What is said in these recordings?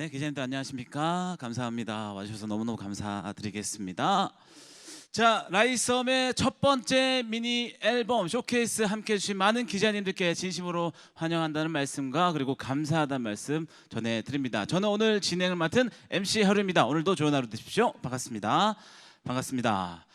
네, 기자님들 안녕하십니까? 감사합니다. 와주셔서 너무너무 감사드리겠습니다. 자, 라이썸의 첫 번째 미니 앨범 쇼케이스 함께 해주신 많은 기자님들께 진심으로 환영한다는 말씀과 그리고 감사하다는 말씀 전해드립니다. 저는 오늘 진행을 맡은 MC 하루입니다. 오늘도 좋은 하루 되십시오. 반갑습니다. 반갑습니다.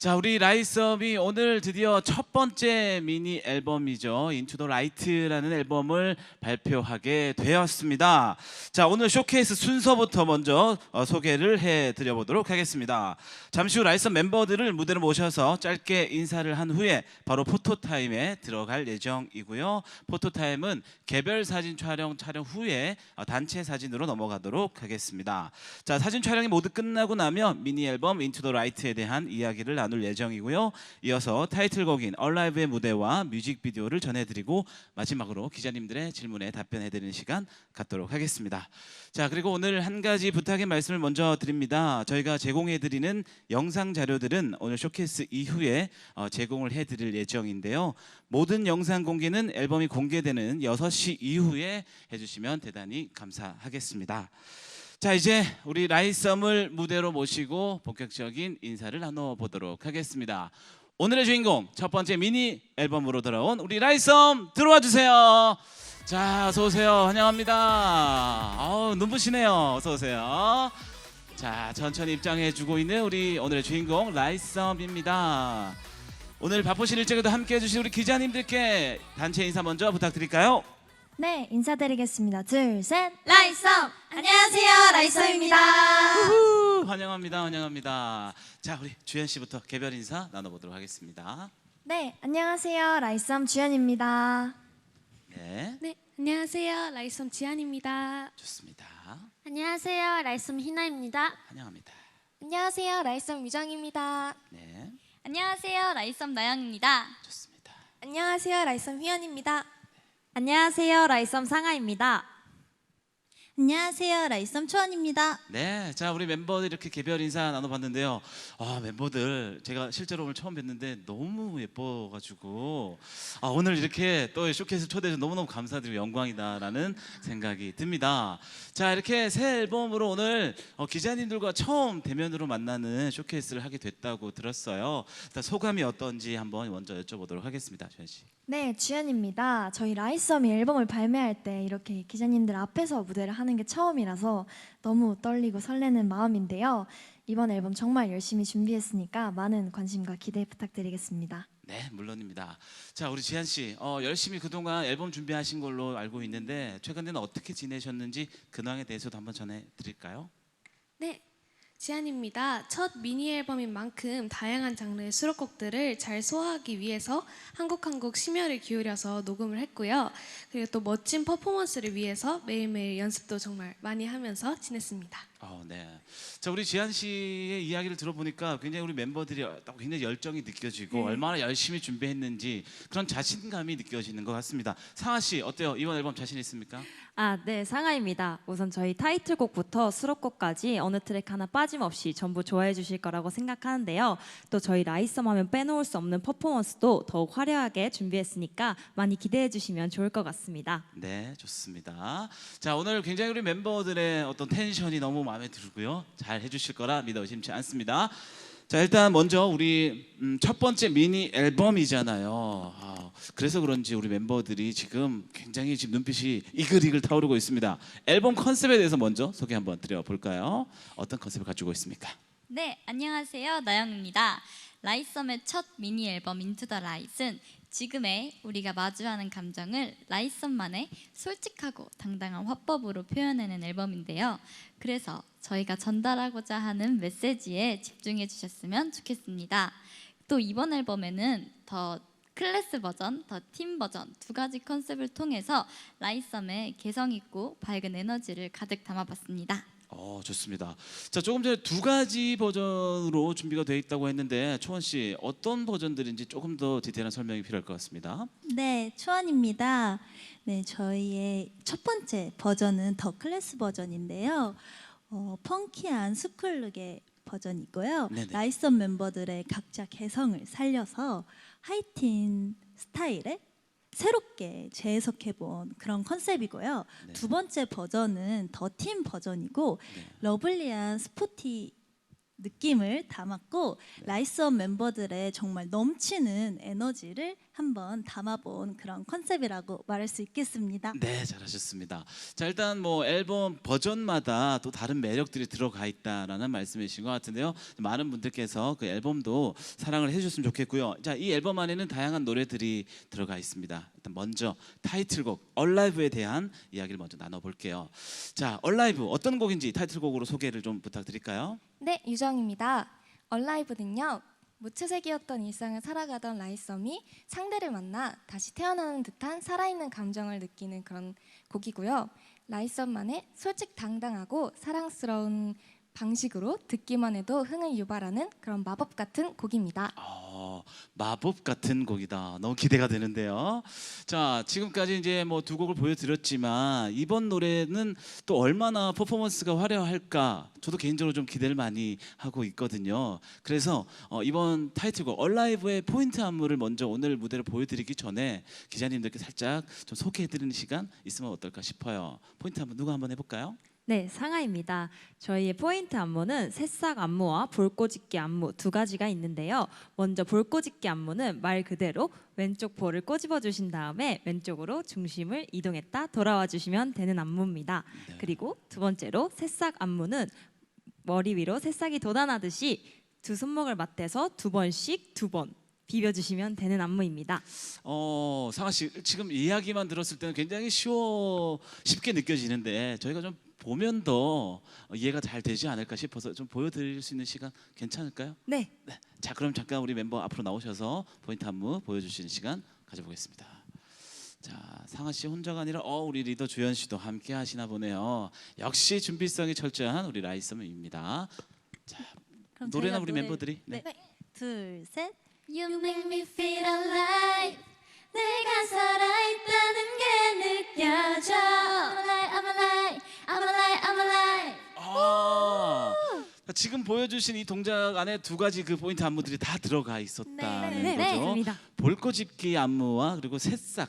자, 우리 라이썸이 오늘 드디어 첫 번째 미니 앨범이죠. 인투 더 라이트라는 앨범을 발표하게 되었습니다. 자, 오늘 쇼케이스 순서부터 먼저 어, 소개를 해 드려 보도록 하겠습니다. 잠시 후 라이썸 멤버들을 무대로 모셔서 짧게 인사를 한 후에 바로 포토 타임에 들어갈 예정이고요. 포토 타임은 개별 사진 촬영 촬영 후에 어, 단체 사진으로 넘어가도록 하겠습니다. 자, 사진 촬영이 모두 끝나고 나면 미니 앨범 인투 더 라이트에 대한 이야기를 나눌 예정이고요. 이어서 타이틀곡인 얼라이브의 무대와 뮤직비디오를 전해드리고 마지막으로 기자님들의 질문에 답변해드리는 시간 갖도록 하겠습니다. 자, 그리고 오늘 한 가지 부탁의 말씀을 먼저 드립니다. 저희가 제공해드리는 영상 자료들은 오늘 쇼케이스 이후에 어, 제공을 해드릴 예정인데요. 모든 영상 공개는 앨범이 공개되는 6시 이후에 해주시면 대단히 감사하겠습니다. 자 이제 우리 라이썸을 무대로 모시고 본격적인 인사를 나눠보도록 하겠습니다. 오늘의 주인공 첫 번째 미니 앨범으로 돌아온 우리 라이썸 들어와 주세요. 자 어서 오세요 환영합니다. 아우 눈부시네요. 어서 오세요. 자 천천히 입장해주고 있는 우리 오늘의 주인공 라이썸입니다. 오늘 바쁘신 일정에도 함께해 주신 우리 기자님들께 단체 인사 먼저 부탁드릴까요? 네, 인사드리겠습니다. 둘, 셋. 라이썸 안녕하세요 라이썸입니다. 우후, 환영합니다. 환영합니다. 자, 우리 주현 씨부터 개별 인사 나눠보도록 하겠습니다. 네, 안녕하세요. 라이썸 주연입니다. 네, 네 안녕하세요 라이썸 지안입니다. 좋습니다. 안녕하세요 라이썸 희나입니다. 환영합니다. 안녕하세요. 라이썸 유정입니다. 네, 안녕하세요 라이썸 나영입니다. 좋습니다. 안녕하세요. 라이썸 휘연입니다. 안녕하세요. 라이썸 상아입니다. 안녕하세요. 라이썸 초원입니다. 네, 자 우리 멤버들 이렇게 개별 인사 나눠봤는데요. 아 멤버들 제가 실제로 오늘 처음 뵀는데 너무 예뻐가지고 아 오늘 이렇게 또 쇼케이스 초대해서 너무너무 감사드리고 영광이다라는 생각이 듭니다. 자 이렇게 새 앨범으로 오늘 어, 기자님들과 처음 대면으로 만나는 쇼케이스를 하게 됐다고 들었어요. 일단 소감이 어떤지 한번 먼저 여쭤보도록 하겠습니다, 주현 씨. 네, 주연입니다. 저희 라이썸이 앨범을 발매할 때 이렇게 기자님들 앞에서 무대를 하는 게 처음이라서 너무 떨리고 설레는 마음인데요. 이번 앨범 정말 열심히 준비했으니까 많은 관심과 기대 부탁드리겠습니다. 네, 물론입니다. 자, 우리 지한 씨, 어, 열심히 그동안 앨범 준비하신 걸로 알고 있는데 최근에는 어떻게 지내셨는지 근황에 대해서도 한번 전해 드릴까요? 네, 지안입니다. 첫 미니 앨범인 만큼 다양한 장르의 수록곡들을 잘 소화하기 위해서 한곡한곡 심혈을 기울여서 녹음을 했고요. 그리고 또 멋진 퍼포먼스를 위해서 매일매일 연습도 정말 많이 하면서 지냈습니다. 어, 네. 자, 우리 지한 씨의 이야기를 들어보니까 굉장히 우리 멤버들이 딱 굉장히 열정이 느껴지고 얼마나 열심히 준비했는지 그런 자신감이 느껴지는 것 같습니다. 상아 씨, 어때요? 이번 앨범 자신 있습니까? 아, 네, 상아입니다. 우선 저희 타이틀곡부터 수록곡까지 어느 트랙 하나 빠짐없이 전부 좋아해 주실 거라고 생각하는데요. 또 저희 라이썸 하면 빼놓을 수 없는 퍼포먼스도 더욱 화려하게 준비했으니까 많이 기대해 주시면 좋을 것 같습니다. 네, 좋습니다. 자, 오늘 굉장히 우리 멤버들의 어떤 텐션이 너무 마음에 들고요. 잘 해주실 거라 믿어 의심치 않습니다. 자, 일단 먼저 우리 음, 첫 번째 미니 앨범이잖아요. 아, 그래서 그런지 우리 멤버들이 지금 굉장히 지금 눈빛이 이글이글 타오르고 있습니다. 앨범 컨셉에 대해서 먼저 소개 한번 드려볼까요? 어떤 컨셉을 가지고 있습니까? 네, 안녕하세요. 나영입니다. 라이썸의 첫 미니 앨범 인투 더 라이트는 지금의 우리가 마주하는 감정을 라이썸만의 솔직하고 당당한 화법으로 표현해낸 앨범인데요. 그래서 저희가 전달하고자 하는 메시지에 집중해 주셨으면 좋겠습니다. 또 이번 앨범에는 더 클래스 버전, 더 팀 버전 두 가지 컨셉을 통해서 라이썸의 개성 있고 밝은 에너지를 가득 담아봤습니다. 어, 좋습니다. 자, 조금 전에 두 가지 버전으로 준비가 되어 있다고 했는데 초원 씨 어떤 버전들인지 조금 더 디테일한 설명이 필요할 것 같습니다. 네, 초원입니다. 네, 저희의 첫 번째 버전은 더 클래스 버전인데요. 어, 펑키한 스쿨룩의 버전이고요. 네네. 라이썸 멤버들의 각자 개성을 살려서 하이틴 스타일의 새롭게 재해석해본 그런 컨셉이고요. 네. 두 번째 버전은 더팀 버전이고 네. 러블리한 스포티 느낌을 담았고 네. 라이스업 멤버들의 정말 넘치는 에너지를 한번 담아본 그런 컨셉이라고 말할 수 있겠습니다. 네, 잘하셨습니다. 자, 일단 뭐 앨범 버전마다 또 다른 매력들이 들어가 있다라는 말씀이신 것 같은데요. 많은 분들께서 그 앨범도 사랑을 해주셨으면 좋겠고요. 자, 이 앨범 안에는 다양한 노래들이 들어가 있습니다. 일단 먼저 타이틀곡 얼라이브에 대한 이야기를 먼저 나눠볼게요. 자, 얼라이브 어떤 곡인지 타이틀곡으로 소개를 좀 부탁드릴까요? 네, 유정입니다. 얼라이브는요. 무채색이었던 일상을 살아가던 라이썸이 상대를 만나 다시 태어나는 듯한 살아있는 감정을 느끼는 그런 곡이고요. 라이썸만의 솔직 당당하고 사랑스러운 방식으로 듣기만 해도 흥을 유발하는 그런 마법 같은 곡입니다. 어, 마법 같은 곡이다. 너무 기대가 되는데요. 자, 지금까지 이제 뭐 두 곡을 보여드렸지만 이번 노래는 또 얼마나 퍼포먼스가 화려할까 저도 개인적으로 좀 기대를 많이 하고 있거든요. 그래서 어, 이번 타이틀곡 얼라이브의 포인트 안무를 먼저 오늘 무대를 보여드리기 전에 기자님들께 살짝 좀 소개해드리는 시간 있으면 어떨까 싶어요. 포인트 안무 누가 한번 해볼까요? 네, 상아입니다. 저희의 포인트 안무는 새싹 안무와 볼꼬집기 안무 두 가지가 있는데요. 먼저 볼꼬집기 안무는 말 그대로 왼쪽 볼을 꼬집어 주신 다음에 왼쪽으로 중심을 이동했다 돌아와 주시면 되는 안무입니다. 네. 그리고 두 번째로 새싹 안무는 머리 위로 새싹이 돋아나듯이 두 손목을 맞대서 두 번씩 두 번 비벼 주시면 되는 안무입니다. 어, 상아 씨 지금 이야기만 들었을 때는 굉장히 쉬워 쉽게 느껴지는데 저희가 좀 보면 더 이해가 잘 되지 않을까 싶어서 좀 보여드릴 수 있는 시간 괜찮을까요? 네, 자, 그럼 잠깐 우리 멤버 앞으로 나오셔서 포인트 안무 보여주시는 시간 가져보겠습니다. 자, 상아 씨 혼자가 아니라 어 우리 리더 주현 씨도 함께 하시나 보네요. 역시 준비성이 철저한 우리 라이썸입니다. 그럼 노래나 저희가 우리 노래- 멤버들이 네. 둘, 셋. You make me feel alive. 내가 살아있다는 게 느껴져. I'm alive, I'm alive, I'm alive, I'm alive. 아, 그러니까 지금 보여주신 이 동작 안에 두 가지 그 포인트 안무들이 다 들어가 있었다는 네, 거죠. 맞습니다. 볼꼬집기 안무와 그리고 새싹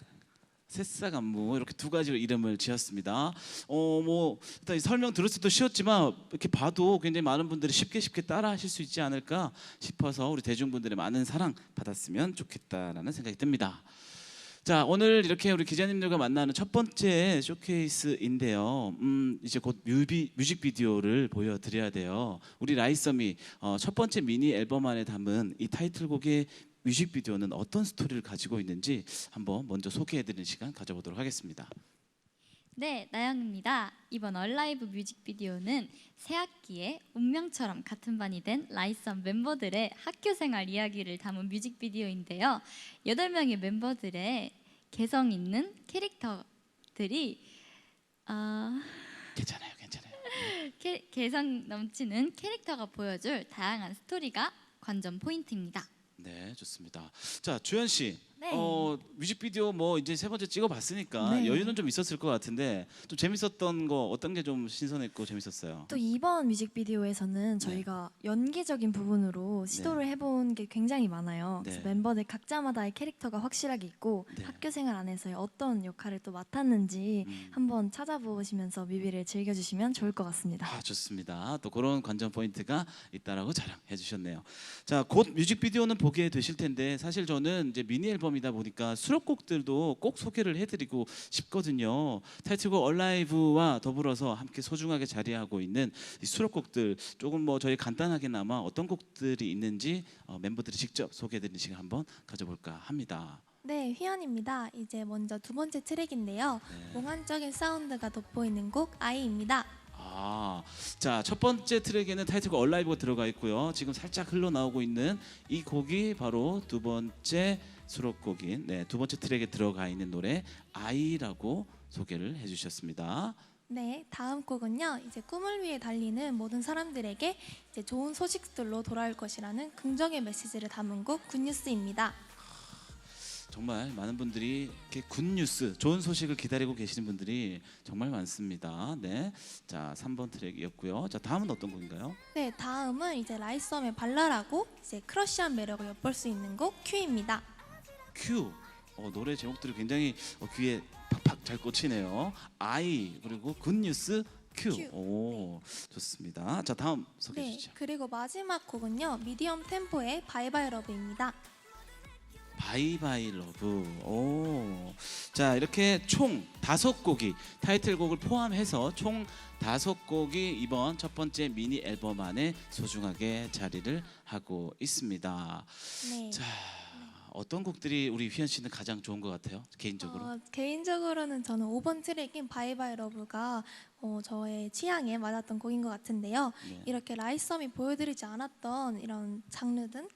새싹 안무 이렇게 두 가지로 이름을 지었습니다. 어 뭐 일단 이 설명 들었을 때 쉬웠지만 이렇게 봐도 굉장히 많은 분들이 쉽게 쉽게 따라하실 수 있지 않을까 싶어서 우리 대중분들의 많은 사랑 받았으면 좋겠다라는 생각이 듭니다. 자 오늘 이렇게 우리 기자님들과 만나는 첫 번째 쇼케이스인데요. 음 이제 곧 뮤비 뮤직비디오를 보여드려야 돼요. 우리 라이썸이 어, 첫 번째 미니 앨범 안에 담은 이 타이틀곡의 뮤직비디오는 어떤 스토리를 가지고 있는지 한번 먼저 소개해드리는 시간 가져보도록 하겠습니다. 네, 나영입니다. 이번 얼라이브 뮤직비디오는 새 학기에 운명처럼 같은 반이 된 라이썸 멤버들의 학교 생활 이야기를 담은 뮤직비디오인데요. 여덟 명의 멤버들의 개성 있는 캐릭터들이 어, 괜찮아요, 괜찮아요. 캐- 개성 넘치는 캐릭터가 보여줄 다양한 스토리가 관전 포인트입니다. 네, 좋습니다. 자, 주현 씨, 네. 어, 뮤직비디오 뭐 이제 세 번째 찍어봤으니까 네. 여유는 좀 있었을 것 같은데 좀 재밌었던 거 어떤 게 좀 신선했고 재밌었어요? 또 이번 뮤직비디오에서는 저희가 연기적인 부분으로 시도를 해본 게 굉장히 많아요. 그래서 네. 멤버들 각자마다의 캐릭터가 확실하게 있고 네. 학교 생활 안에서의 어떤 역할을 또 맡았는지 음. 한번 찾아보시면서 뮤비를 즐겨주시면 좋을 것 같습니다. 아 좋습니다. 또 그런 관전 포인트가 있다라고 자랑해 주셨네요. 자, 곧 뮤직비디오는 보게 되실 텐데 사실 저는 이제 미니 앨범 이다 보니까 수록곡들도 꼭 소개를 해드리고 싶거든요. 타이틀곡 얼라이브와 더불어서 함께 소중하게 자리하고 있는 이 수록곡들 조금 뭐 저희 간단하게나마 어떤 곡들이 있는지 어, 멤버들이 직접 소개해드리는 시간 한번 가져볼까 합니다. 네, 휘연입니다. 이제 먼저 두 번째 트랙인데요. 네. 몽환적인 사운드가 돋보이는 곡 아이입니다. 아, 자, 첫 번째 트랙에는 타이틀곡 얼라이브가 들어가 있고요. 지금 살짝 흘러나오고 있는 이 곡이 바로 두 번째 수록곡인 네, 두 번째 트랙에 들어가 있는 노래 아이라고 소개를 해 주셨습니다. 네, 다음 곡은요. 이제 꿈을 위해 달리는 모든 사람들에게 이제 좋은 소식들로 돌아올 것이라는 긍정의 메시지를 담은 곡 굿뉴스입니다. 정말 많은 분들이 이렇게 굿 뉴스, 좋은 소식을 기다리고 계시는 분들이 정말 많습니다. 네. 자, 3번 트랙이었고요. 자, 다음은 어떤 곡인가요? 네, 다음은 이제 라이썸의 발랄하고 이제 크러쉬한 매력을 엿볼 수 있는 곡 큐입니다. 큐. 어, 노래 제목들이 굉장히 어, 귀에 팍팍 잘 꽂히네요. I 그리고 굿 뉴스 Q. Q. 오 좋습니다. 자 다음 소개해 네, 주시죠. 그리고 마지막 곡은요. 미디엄 템포의 바이바이 러브입니다. 바이바이 러브. 오. 자, 이렇게 총 다섯 곡이 타이틀곡을 포함해서 총 다섯 곡이 이번 첫 번째 미니 앨범 안에 소중하게 자리를 하고 있습니다. 네. 자, 어떤 곡들이 우리 휘연 씨는 가장 좋은 것 같아요? 개인적으로. 어, 개인적으로는 저는 5번 트랙인 바이바이 러브가 어, 저의 취향에 맞았던 곡인 것 같은데요. 네. 이렇게 라이썸이 보여드리지 않았던 이런 장르 등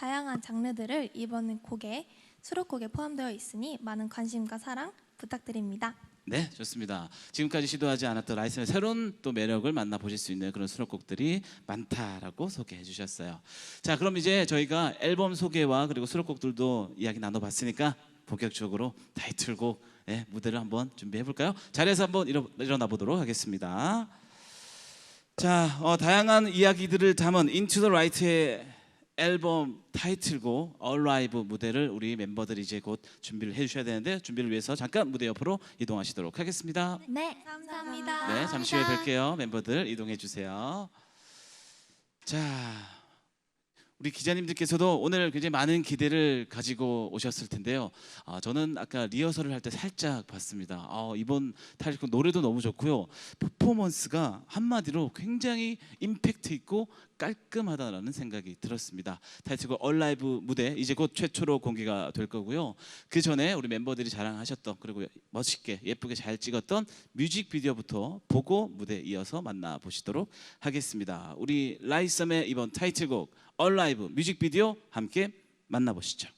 다양한 장르들을 이번 곡에 수록곡에 포함되어 있으니 많은 관심과 사랑 부탁드립니다. 네, 좋습니다. 지금까지 시도하지 않았던 라이슨의 새로운 또 매력을 만나보실 수 있는 그런 수록곡들이 많다라고 소개해 주셨어요. 자, 그럼 이제 저희가 앨범 소개와 그리고 수록곡들도 이야기 나눠봤으니까 본격적으로 타이틀곡 의 무대를 한번 준비해 볼까요? 자리에서 한번 일어, 일어나 보도록 하겠습니다. 자, 어, 다양한 이야기들을 담은 Into the Right의 앨범 타이틀곡 Alive 무대를 우리 멤버들이 이제 곧 준비를 해주셔야 되는데 준비를 위해서 잠깐 무대 옆으로 이동하시도록 하겠습니다. 네, 감사합니다. 네, 잠시 후에 뵐게요. 멤버들 이동해 주세요. 자, 우리 기자님들께서도 오늘 굉장히 많은 기대를 가지고 오셨을 텐데요. 아, 저는 아까 리허설을 할 때 살짝 봤습니다. 아, 이번 타이틀곡 노래도 너무 좋고요. 퍼포먼스가 한마디로 굉장히 임팩트 있고 깔끔하다라는 생각이 들었습니다. 타이틀곡 얼라이브 무대 이제 곧 최초로 공개가 될 거고요. 그 전에 우리 멤버들이 자랑하셨던 그리고 멋있게 예쁘게 잘 찍었던 뮤직비디오부터 보고 무대 이어서 만나 보시도록 하겠습니다. 우리 라이썸의 이번 타이틀곡 얼라이브 뮤직비디오 함께 만나 보시죠.